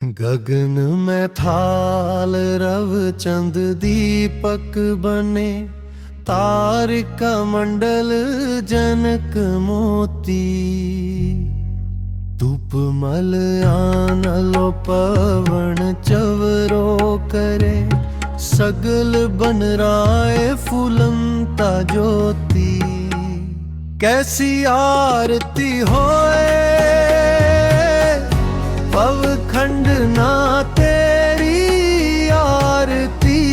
ਗगन ਮੈਂ ਥਾਲ ਰਵ ਚੰਦ ਦੀਪਕ ਬਨੇ ਤਾਰਿਕਾ ਮੰਡਲ ਜਨਕ ਮੋਤੀ। ਧੂਪ ਮਲ ਆਨ ਲੋ ਪਵਨ ਚਵਰੋ ਕਰੇ, ਸਗਲ ਬਨ ਰਾਏ ਫੁਲੰਤਾ ਜੋਤੀ। ਕੈਸੀ ਆਰਤੀ ਹੋਏ खंड ना तेरी आरती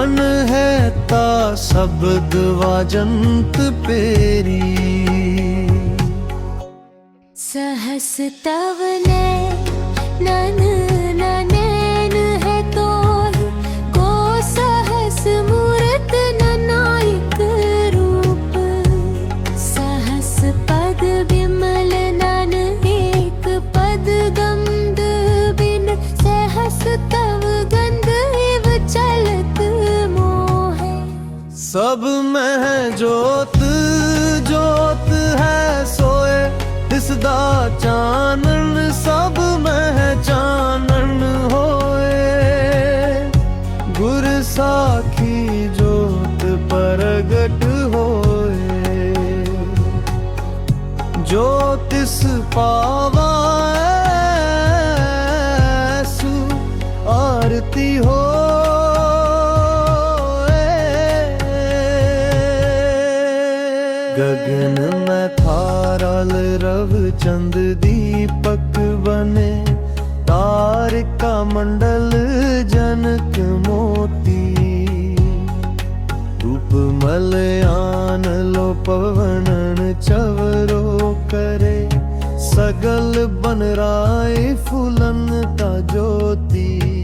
अन है ता शब्द वाजंत पेरी सहस तव ने नन ਸਭ ਮਹਿ ਜੋਤ ਜੋਤ ਹੈ ਸੋਏ। ਇਸ ਦਾ ਚਾਨਣ ਸਭ ਮਹਿ ਚਾਨਣ ਹੋਏ। ਗੁਰ ਸਾਖੀ ਜੋਤ ਪ੍ਰਗਟ ਹੋਏ। ਜੋਤਿਸ ਪਾਵਾ ਗਗਨ ਮੈਂ ਥਾਰਲ ਰਵ ਚੰਦ ਦੀਪਕ ਬਨੇ। ਤਾਰਿਕਾ ਮੰਡਲ ਜਨਕ ਮੋਤੀ। ਰੂਪ ਮਲਿਆਨ ਲੋ ਪਵਨਨ ਚਵਰੋ ਕਰੇ। ਸਗਲ ਬਨ ਰਾਏ ਫੁਲਨ ਤਾ ਜੋਤੀ।